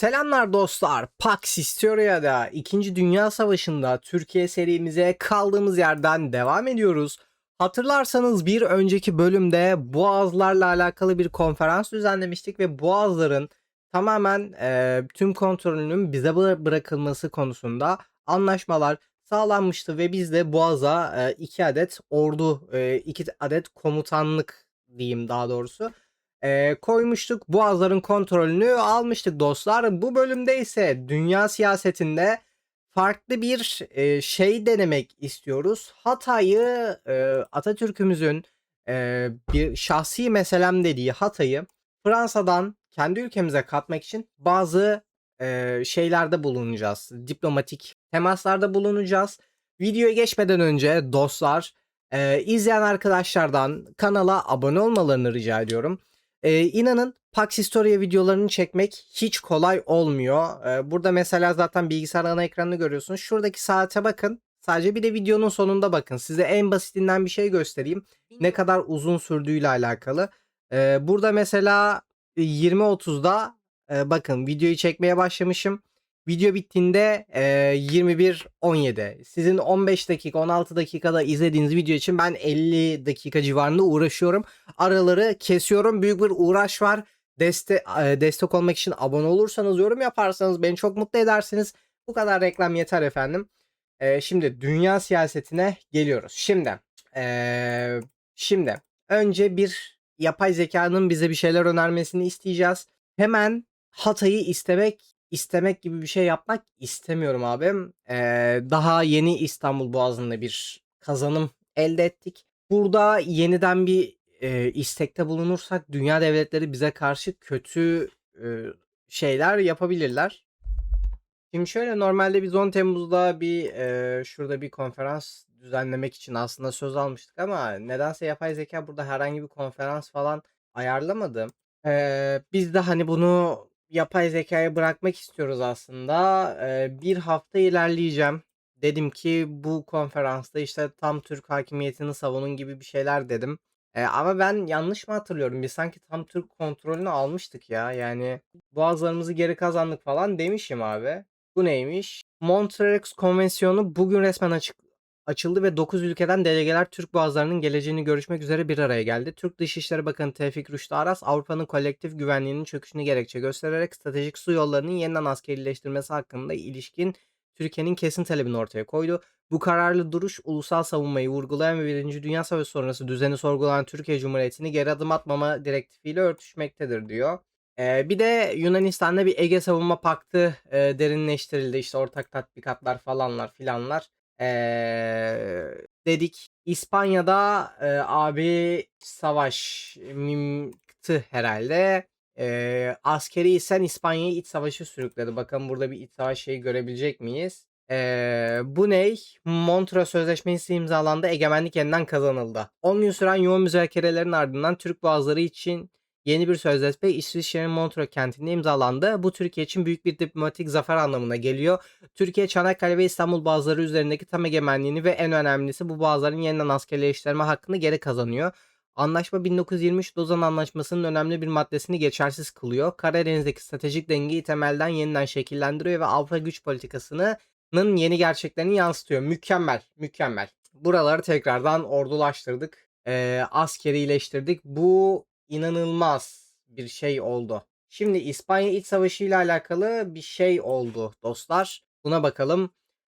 Selamlar dostlar. Pax Historia'da 2. Dünya Savaşı'nda Türkiye serimize kaldığımız yerden devam ediyoruz. Hatırlarsanız bir önceki bölümde Boğazlarla alakalı bir konferans düzenlemiştik ve Boğazların tamamen e, tüm kontrolünün bize bıra- bırakılması konusunda anlaşmalar sağlanmıştı ve biz de Boğaz'a e, iki adet ordu, e, iki adet komutanlık diyeyim daha doğrusu e, koymuştuk. Boğazların kontrolünü almıştık dostlar. Bu bölümde ise dünya siyasetinde farklı bir e, şey denemek istiyoruz. Hatay'ı e, Atatürk'ümüzün e, bir şahsi meselem dediği Hatay'ı Fransa'dan kendi ülkemize katmak için bazı e, şeylerde bulunacağız. Diplomatik temaslarda bulunacağız. Videoya geçmeden önce dostlar e, izleyen arkadaşlardan kanala abone olmalarını rica ediyorum. Ee, inanın Pax Historia videolarını çekmek hiç kolay olmuyor. Ee, burada mesela zaten bilgisayar ana ekranını görüyorsunuz. Şuradaki saate bakın. Sadece bir de videonun sonunda bakın. Size en basitinden bir şey göstereyim. Ne kadar uzun sürdüğüyle alakalı. Ee, burada mesela 20.30'da e, bakın videoyu çekmeye başlamışım. Video bittiğinde e, 21.17. Sizin 15 dakika 16 dakikada izlediğiniz video için ben 50 dakika civarında uğraşıyorum. Araları kesiyorum. Büyük bir uğraş var. Deste e, destek olmak için abone olursanız, yorum yaparsanız beni çok mutlu edersiniz. Bu kadar reklam yeter efendim. E, şimdi dünya siyasetine geliyoruz. Şimdi e, şimdi önce bir yapay zekanın bize bir şeyler önermesini isteyeceğiz. Hemen Hatay'ı istemek istemek gibi bir şey yapmak istemiyorum abim. Ee, daha yeni İstanbul Boğazı'nda bir kazanım elde ettik. Burada yeniden bir e, istekte bulunursak dünya devletleri bize karşı kötü e, şeyler yapabilirler. Şimdi şöyle normalde biz 10 Temmuz'da bir e, şurada bir konferans düzenlemek için aslında söz almıştık ama nedense yapay zeka burada herhangi bir konferans falan ayarlamadı. Ee, biz de hani bunu yapay zekaya bırakmak istiyoruz aslında. Ee, bir hafta ilerleyeceğim. Dedim ki bu konferansta işte tam Türk hakimiyetini savunun gibi bir şeyler dedim. Ee, ama ben yanlış mı hatırlıyorum? Biz sanki tam Türk kontrolünü almıştık ya. Yani boğazlarımızı geri kazandık falan demişim abi. Bu neymiş? Montreux Konvensiyonu bugün resmen açık açıldı ve 9 ülkeden delegeler Türk boğazlarının geleceğini görüşmek üzere bir araya geldi. Türk Dışişleri Bakanı Tevfik Rüştü Aras, Avrupa'nın kolektif güvenliğinin çöküşünü gerekçe göstererek stratejik su yollarının yeniden askerileştirmesi hakkında ilişkin Türkiye'nin kesin talebini ortaya koydu. Bu kararlı duruş ulusal savunmayı vurgulayan ve 1. Dünya Savaşı sonrası düzeni sorgulayan Türkiye Cumhuriyeti'ni geri adım atmama direktifiyle örtüşmektedir diyor. Ee, bir de Yunanistan'da bir Ege Savunma Paktı e, derinleştirildi. İşte ortak tatbikatlar falanlar filanlar. Ee, dedik. İspanya'da e, abi savaş mimktı herhalde. Ee, askeri isen İspanya'yı iç savaşı sürükledi. Bakalım burada bir iç savaş şeyi görebilecek miyiz? Ee, bu ne? Montreux Sözleşmesi imzalandı. Egemenlik yeniden kazanıldı. 10 gün süren yoğun müzakerelerin ardından Türk boğazları için yeni bir sözleşme İsviçre'nin Montreux kentinde imzalandı. Bu Türkiye için büyük bir diplomatik zafer anlamına geliyor. Türkiye Çanakkale ve İstanbul boğazları üzerindeki tam egemenliğini ve en önemlisi bu boğazların yeniden askerleştirme hakkını geri kazanıyor. Anlaşma 1923 Lozan Anlaşması'nın önemli bir maddesini geçersiz kılıyor. Karadeniz'deki stratejik dengeyi temelden yeniden şekillendiriyor ve Avrupa güç politikasının yeni gerçeklerini yansıtıyor. Mükemmel, mükemmel. Buraları tekrardan ordulaştırdık, e, askerileştirdik. Bu inanılmaz bir şey oldu. Şimdi İspanya İç Savaşı ile alakalı bir şey oldu dostlar. Buna bakalım.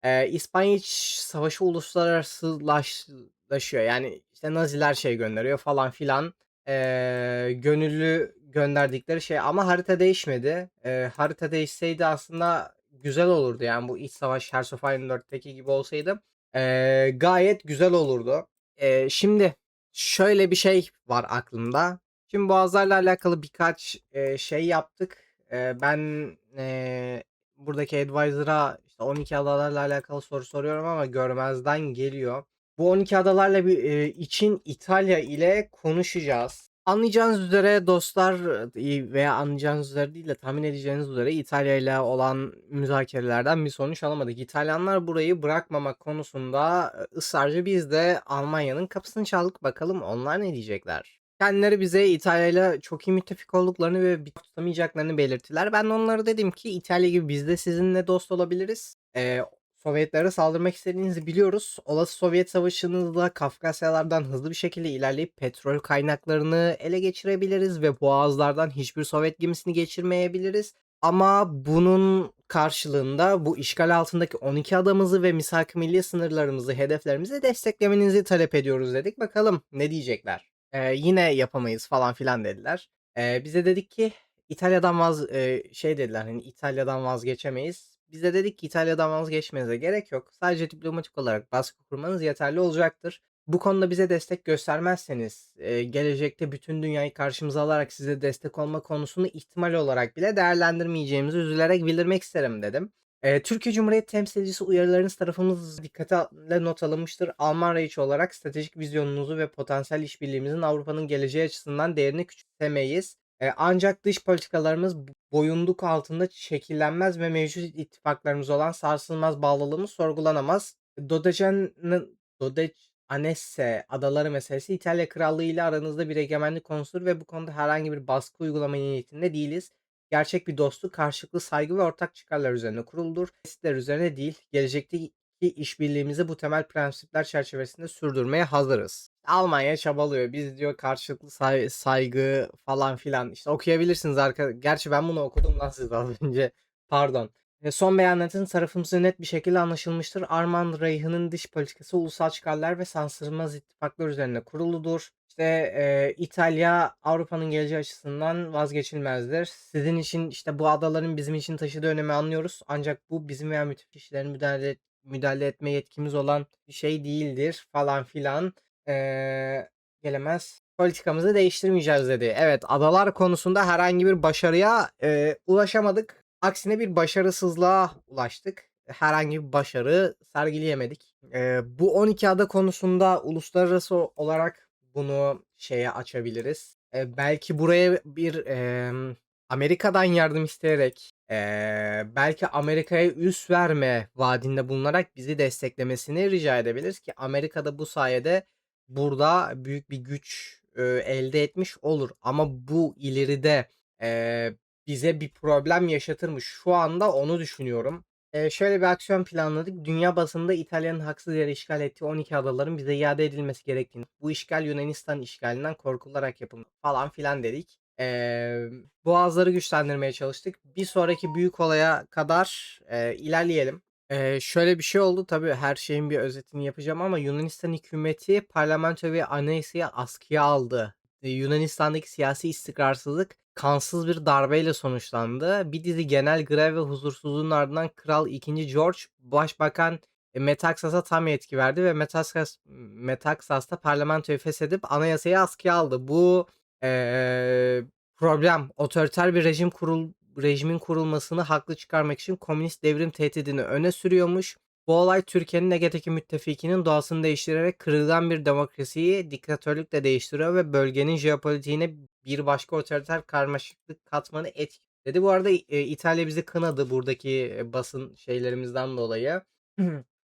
Ee, İspanya İç Savaşı uluslararasılaşıyor. Yani işte Naziler şey gönderiyor falan filan. Ee, gönüllü gönderdikleri şey ama harita değişmedi. Ee, harita değişseydi aslında güzel olurdu. Yani bu iç savaş Hearts of Iron 4'teki gibi olsaydı ee, gayet güzel olurdu. Ee, şimdi şöyle bir şey var aklımda. Şimdi boğazlarla alakalı birkaç e, şey yaptık. E, ben e, buradaki advisor'a işte 12 adalarla alakalı soru soruyorum ama görmezden geliyor. Bu 12 adalarla bir e, için İtalya ile konuşacağız. Anlayacağınız üzere dostlar e, veya anlayacağınız üzere değil de tahmin edeceğiniz üzere İtalya ile olan müzakerelerden bir sonuç alamadık. İtalyanlar burayı bırakmamak konusunda ısrarcı biz de Almanya'nın kapısını çaldık. Bakalım onlar ne diyecekler. Kendileri bize İtalya'yla çok iyi müttefik olduklarını ve bir tutamayacaklarını belirttiler. Ben de onlara dedim ki İtalya gibi biz de sizinle dost olabiliriz. Eee, Sovyetlere saldırmak istediğinizi biliyoruz. Olası Sovyet savaşınızda Kafkasyalardan hızlı bir şekilde ilerleyip petrol kaynaklarını ele geçirebiliriz ve boğazlardan hiçbir Sovyet gemisini geçirmeyebiliriz. Ama bunun karşılığında bu işgal altındaki 12 adamızı ve misak-ı milli sınırlarımızı, hedeflerimizi desteklemenizi talep ediyoruz dedik. Bakalım ne diyecekler. Eee, yine yapamayız falan filan dediler. Eee, bize dedik ki İtalya'dan vaz eee, şey dediler hani İtalya'dan vazgeçemeyiz. Biz de dedik ki İtalya'dan vazgeçmenize gerek yok. Sadece diplomatik olarak baskı kurmanız yeterli olacaktır. Bu konuda bize destek göstermezseniz eee, gelecekte bütün dünyayı karşımıza alarak size destek olma konusunu ihtimal olarak bile değerlendirmeyeceğimizi üzülerek bildirmek isterim dedim. Türkiye Cumhuriyeti temsilcisi uyarılarınız tarafımız dikkate not alınmıştır. Alman reisi olarak stratejik vizyonunuzu ve potansiyel işbirliğimizin Avrupa'nın geleceği açısından değerini küçümsemeyiz. Ancak dış politikalarımız boyunduk altında şekillenmez ve mevcut ittifaklarımız olan sarsılmaz bağlılığımız sorgulanamaz. Dodecan'ın Dodecanese adaları meselesi İtalya Krallığı ile aranızda bir egemenlik konusudur ve bu konuda herhangi bir baskı uygulama niyetinde değiliz. Gerçek bir dostluk, karşılıklı saygı ve ortak çıkarlar üzerine kuruludur. Kesitler üzerine değil, gelecekteki işbirliğimizi bu temel prensipler çerçevesinde sürdürmeye hazırız. Almanya çabalıyor. Biz diyor karşılıklı say- saygı falan filan. İşte okuyabilirsiniz arka. Gerçi ben bunu okudum lan siz az önce. Pardon. E, Son beyanatın tarafımıza net bir şekilde anlaşılmıştır. Armand Reich'in dış politikası ulusal çıkarlar ve sansırmaz ittifaklar üzerine kuruludur. İşte e, İtalya Avrupa'nın geleceği açısından vazgeçilmezdir. Sizin için işte bu adaların bizim için taşıdığı önemi anlıyoruz. Ancak bu bizim veya müttefiklerin müdahale, müdahale etme yetkimiz olan bir şey değildir falan filan. Eee, gelemez. Politikamızı değiştirmeyeceğiz dedi. Evet, adalar konusunda herhangi bir başarıya eee, ulaşamadık. Aksine bir başarısızlığa ulaştık. Herhangi bir başarı sergileyemedik. Eee, bu 12 ada konusunda uluslararası olarak bunu şeye açabiliriz. Eee, belki buraya bir emm, Amerika'dan yardım isteyerek, eee, belki Amerika'ya üs verme vaadinde bulunarak bizi desteklemesini rica edebiliriz ki Amerika da bu sayede burada büyük bir güç, eee, elde etmiş olur. Ama bu ileride, eee, bize bir problem yaşatır mı? Şu anda onu düşünüyorum. Eee, şöyle bir aksiyon planladık. Dünya basınında İtalya'nın haksız yere işgal ettiği 12 adaların bize iade edilmesi gerektiğini, bu işgal Yunanistan işgalinden korkularak yapıldı falan filan dedik. Eee, boğazları güçlendirmeye çalıştık. Bir sonraki büyük olaya kadar, eee, ilerleyelim. Eee, şöyle bir şey oldu. Tabii her şeyin bir özetini yapacağım ama Yunanistan hükümeti parlamento ve anayasayı askıya aldı. Yunanistan'daki siyasi istikrarsızlık kansız bir darbeyle sonuçlandı. Bir dizi genel grev ve huzursuzluğun ardından Kral 2. George Başbakan e, Metaxas'a tam yetki verdi ve Metaxas Metaxas'ta parlamentoyu feshedip anayasayı askıya aldı. Bu eee, problem otoriter bir rejim kurul rejimin kurulmasını haklı çıkarmak için komünist devrim tehdidini öne sürüyormuş. Bu olay Türkiye'nin Ege'deki müttefikinin doğasını değiştirerek kırılgan bir demokrasiyi diktatörlükle değiştiriyor ve bölgenin jeopolitiğine bir başka otoriter karmaşıklık katmanı etkiledi. Bu arada e, İtalya bizi kınadı buradaki e, basın şeylerimizden dolayı.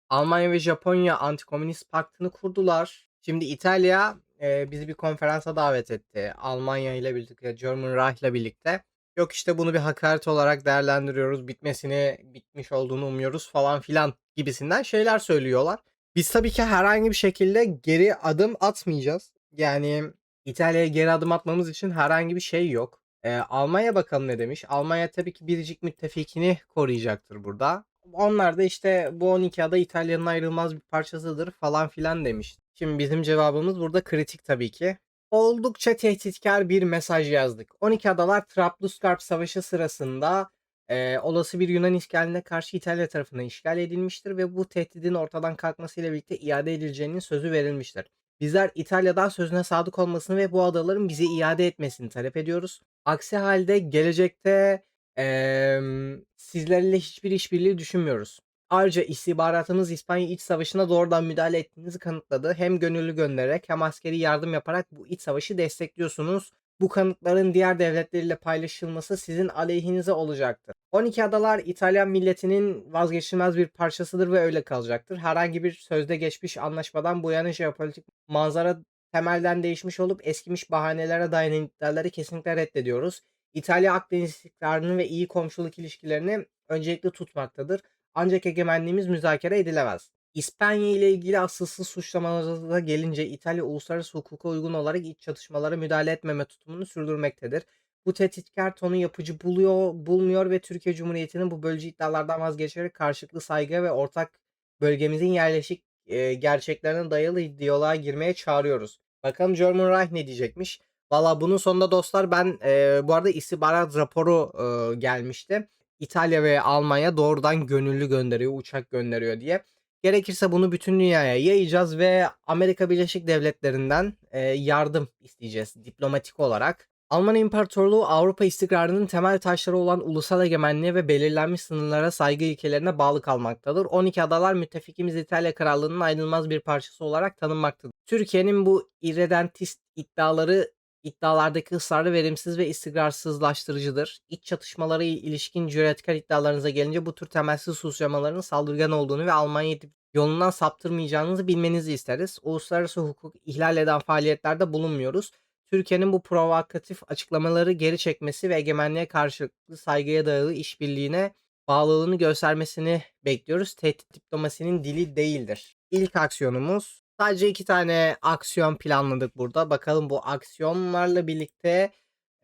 Almanya ve Japonya antikomünist paktını kurdular. Şimdi İtalya e, bizi bir konferansa davet etti. Almanya ile birlikte, German Reich ile birlikte. Yok işte bunu bir hakaret olarak değerlendiriyoruz. Bitmesini, bitmiş olduğunu umuyoruz falan filan gibisinden şeyler söylüyorlar. Biz tabii ki herhangi bir şekilde geri adım atmayacağız. Yani İtalya'ya geri adım atmamız için herhangi bir şey yok. Ee, Almanya bakalım ne demiş. Almanya tabii ki biricik müttefikini koruyacaktır burada. Onlar da işte bu 12 ada İtalya'nın ayrılmaz bir parçasıdır falan filan demiş. Şimdi bizim cevabımız burada kritik tabii ki. Oldukça tehditkar bir mesaj yazdık. 12 adalar Trablusgarp Savaşı sırasında e, olası bir Yunan işgaline karşı İtalya tarafından işgal edilmiştir ve bu tehdidin ortadan kalkmasıyla birlikte iade edileceğinin sözü verilmiştir. Bizler İtalya'dan sözüne sadık olmasını ve bu adaların bize iade etmesini talep ediyoruz. Aksi halde gelecekte emm, sizlerle hiçbir işbirliği düşünmüyoruz. Ayrıca istihbaratınız İspanya İç Savaşı'na doğrudan müdahale ettiğinizi kanıtladı. Hem gönüllü göndererek hem askeri yardım yaparak bu iç savaşı destekliyorsunuz. Bu kanıtların diğer devletlerle paylaşılması sizin aleyhinize olacaktır. 12 adalar İtalyan milletinin vazgeçilmez bir parçasıdır ve öyle kalacaktır. Herhangi bir sözde geçmiş anlaşmadan bu yana jeopolitik manzara temelden değişmiş olup eskimiş bahanelere dayanan iddiaları kesinlikle reddediyoruz. İtalya Akdeniz istikrarını ve iyi komşuluk ilişkilerini öncelikli tutmaktadır. Ancak egemenliğimiz müzakere edilemez. İspanya ile ilgili asılsız suçlamalara gelince İtalya uluslararası hukuka uygun olarak iç çatışmalara müdahale etmeme tutumunu sürdürmektedir. Bu tehditkar tonu yapıcı buluyor, bulmuyor ve Türkiye Cumhuriyeti'nin bu bölücü iddialardan vazgeçerek karşılıklı saygı ve ortak bölgemizin yerleşik e, gerçeklerine dayalı diyaloğa girmeye çağırıyoruz. Bakalım German Reich ne diyecekmiş? Valla bunun sonunda dostlar ben e, bu arada istihbarat raporu e, gelmişti. İtalya ve Almanya doğrudan gönüllü gönderiyor, uçak gönderiyor diye. Gerekirse bunu bütün dünyaya yayacağız ve Amerika Birleşik Devletleri'nden e, yardım isteyeceğiz diplomatik olarak. Alman İmparatorluğu Avrupa istikrarının temel taşları olan ulusal egemenliğe ve belirlenmiş sınırlara saygı ilkelerine bağlı kalmaktadır. 12 adalar müttefikimiz İtalya Krallığı'nın ayrılmaz bir parçası olarak tanınmaktadır. Türkiye'nin bu irredentist iddiaları iddialardaki ısrarı verimsiz ve istikrarsızlaştırıcıdır. İç çatışmalara ilişkin cüretkar iddialarınıza gelince bu tür temelsiz suçlamaların saldırgan olduğunu ve Almanya'yı yolundan saptırmayacağınızı bilmenizi isteriz. Uluslararası hukuk ihlal eden faaliyetlerde bulunmuyoruz. Türkiye'nin bu provokatif açıklamaları geri çekmesi ve egemenliğe karşılıklı saygıya dayalı işbirliğine bağlılığını göstermesini bekliyoruz. Tehdit diplomasinin dili değildir. İlk aksiyonumuz sadece iki tane aksiyon planladık burada. Bakalım bu aksiyonlarla birlikte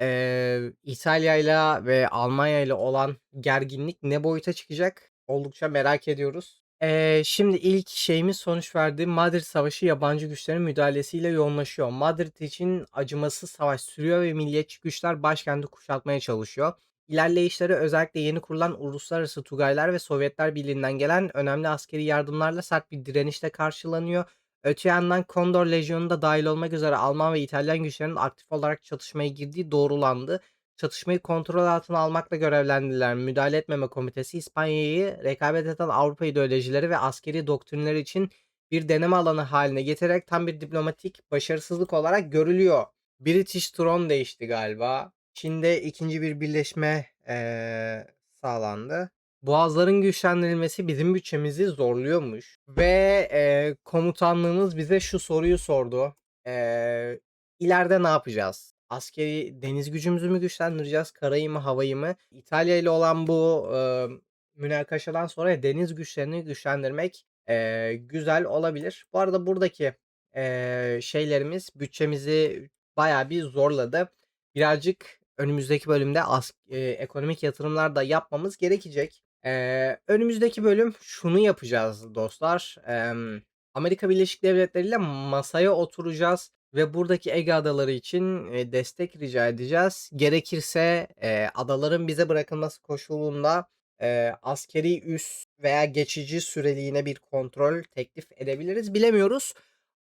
e, İtalya ile ve Almanya ile olan gerginlik ne boyuta çıkacak? Oldukça merak ediyoruz. Eee, şimdi ilk şeyimiz sonuç verdi. Madrid Savaşı yabancı güçlerin müdahalesiyle yoğunlaşıyor. Madrid için acımasız savaş sürüyor ve milliyetçi güçler başkenti kuşatmaya çalışıyor. İlerleyişleri özellikle yeni kurulan Uluslararası Tugaylar ve Sovyetler Birliği'nden gelen önemli askeri yardımlarla sert bir direnişle karşılanıyor. Öte yandan Kondor Lejyonu'nda da dahil olmak üzere Alman ve İtalyan güçlerinin aktif olarak çatışmaya girdiği doğrulandı. Çatışmayı kontrol altına almakla görevlendiler. Müdahale Etmeme Komitesi İspanya'yı rekabet eden Avrupa ideolojileri ve askeri doktrinler için bir deneme alanı haline getirerek tam bir diplomatik başarısızlık olarak görülüyor. British Throne değişti galiba. Çin'de ikinci bir birleşme eee, sağlandı. Boğazların güçlendirilmesi bizim bütçemizi zorluyormuş. Ve eee, komutanlığımız bize şu soruyu sordu. Eee ileride ne yapacağız? Askeri deniz gücümüzü mü güçlendireceğiz? Karayı mı, havayı mı? İtalya ile olan bu eee münakaşadan sonra deniz güçlerini güçlendirmek eee, güzel olabilir. Bu arada buradaki eee, şeylerimiz bütçemizi bayağı bir zorladı. Birazcık önümüzdeki bölümde as- eee, ekonomik yatırımlar da yapmamız gerekecek. Eee, önümüzdeki bölüm şunu yapacağız dostlar. Em, Amerika Birleşik Devletleri ile masaya oturacağız ve buradaki Ege adaları için destek rica edeceğiz. Gerekirse e, adaların bize bırakılması koşulunda e, askeri üs veya geçici süreliğine bir kontrol teklif edebiliriz. Bilemiyoruz.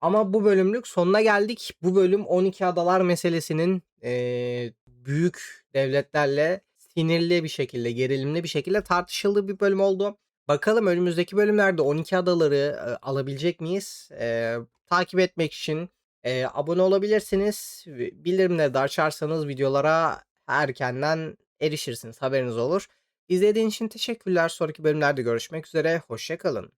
Ama bu bölümlük sonuna geldik. Bu bölüm 12 adalar meselesinin e, büyük devletlerle sinirli bir şekilde, gerilimli bir şekilde tartışıldığı bir bölüm oldu. Bakalım önümüzdeki bölümlerde 12 adaları alabilecek miyiz? E, takip etmek için e, abone olabilirsiniz. Bildirimleri de açarsanız videolara erkenden erişirsiniz. Haberiniz olur. İzlediğiniz için teşekkürler. Sonraki bölümlerde görüşmek üzere. Hoşçakalın.